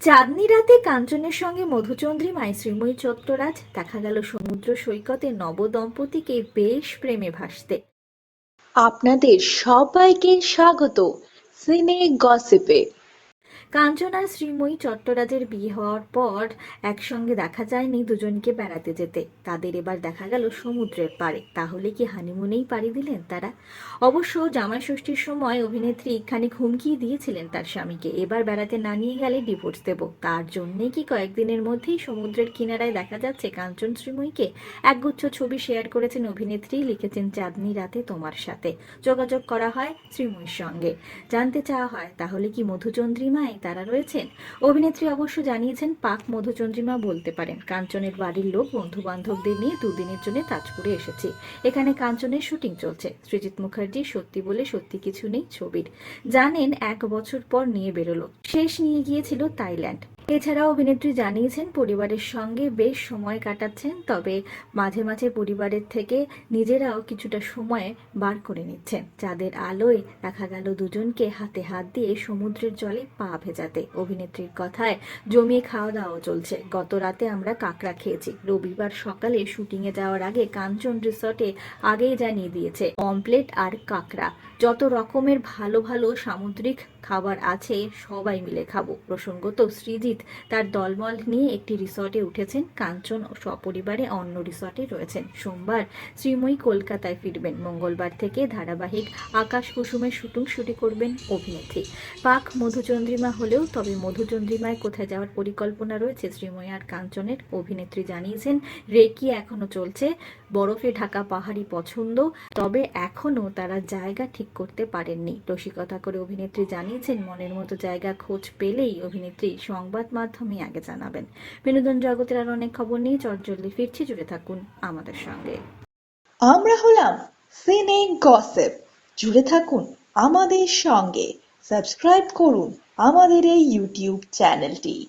চাঁদনি রাতে কাঞ্চনের সঙ্গে মধুচন্দ্রিমায় শ্রীময়ী চত্বরাজ, দেখা গেল সমুদ্র সৈকতে নবদম্পতিকে বেশ প্রেমে ভাসতে। আপনাদের সবাইকে স্বাগত। সিনে গসিপে। কাঞ্চন আর শ্রীময়ী চট্টরাজের বিয়ে হওয়ার পর একসঙ্গে দেখা যায়নি দুজনকে বেড়াতে যেতে। তাদের এবার দেখা গেল সমুদ্রের পাড়ে। তাহলে কি হানিমুনেই পাড়ি দিলেন তারা? অবশ্য জামাই ষষ্ঠীর সময় অভিনেত্রী খানিক হুমকি দিয়েছিলেন তার স্বামীকে। এবার বেড়াতে না নিয়ে গেলে ডিভোর্স দেব। তার জন্যে কি কয়েকদিনের মধ্যেই সমুদ্রের কিনারায় দেখা যাচ্ছে কাঞ্চন শ্রীময়ীকে। একগুচ্ছ ছবি শেয়ার করেছেন অভিনেত্রী, লিখেছেন চাঁদনি রাতে তোমার সাথে। যোগাযোগ করা হয় শ্রীময়ীর সঙ্গে। জানতে চাওয়া হয়, তাহলে কি মধুচন্দ্রিমায় তারা রয়েছেন। অভিনেত্রী অবশ্য জানিয়েছেন, পাক মধুচন্দ্রিমা বলতে পারেন, কাঞ্চনের বাড়ির লোক বন্ধু বান্ধবদের নিয়ে দুদিনের জন্য তাজপুরে এসেছি। এখানে কাঞ্চনের শুটিং চলছে। সৃজিত মুখার্জি সত্যি বলে সত্যি কিছু নেই ছবির। জানেন, এক বছর পর নিয়ে বেরোলো। শেষ নিয়ে গিয়েছিল থাইল্যান্ড। এছাড়াও অভিনেত্রী জানিয়েছেন, পরিবারের সঙ্গে বেশ সময় কাটাচ্ছেন, তবে মাঝে মাঝে পরিবারের থেকে নিজেরাও কিছুটা সময় বার করে নিচ্ছেন। যাদের আলোয় দেখা গেল দুজনকে হাতে হাত দিয়ে সমুদ্রের জলে পা ভেজাতে। অভিনেত্রীর কথায় জমিয়ে খাওয়া দাওয়া চলছে। গত রাতে আমরা কাঁকড়া খেয়েছি। রবিবার সকালে শুটিংয়ে যাওয়ার আগে কাঞ্চন রিসর্টে আগেই জানিয়ে দিয়েছে অমপ্লেট আর কাঁকড়া। যত রকমের ভালো ভালো সামুদ্রিক খাবার আছে, সবাই মিলে খাব। প্রসঙ্গত সৃজিত তার দলমল নিয়ে একটি রিসর্টে উঠেছেন। কাঞ্চন ও সপরিবারে অন্য রিসর্টে রয়েছেন। সোমবার শ্রীময়ী কলকাতায় ফিরবেন। মঙ্গলবার থেকে ধারাবাহিক আকাশ কুসুমের শুটিং শুরু করবেন অভিনেত্রী। পাক মধুচন্দ্রিমা হলেও, তবে মধুচন্দ্রিমায় কোথায় যাওয়ার পরিকল্পনা রয়েছে শ্রীময়ী আর কাঞ্চনের? অভিনেত্রী জানিয়েছেন, রেকি এখনও চলছে। বরফে ঢাকা পাহাড়ি পছন্দ, তবে এখনও তারা জায়গা ঠিক করতে পারেননি। রসিকতা করে অভিনেত্রী জানিয়েছেন মনের মতো জায়গা খোঁজ পেলেই অভিনেত্রী সংবাদ মাধ্যমে আগে জানাবেন। বিনোদন জগতের আর অনেক খবর নিয়ে চটজলদি ফিরছি, জুড়ে থাকুন আমাদের সঙ্গে। আমরা হলাম সিনে গসেপ জুড়ে থাকুন আমাদের সঙ্গে। সাবস্ক্রাইব করুন আমাদের এই ইউটিউব চ্যানেলটি।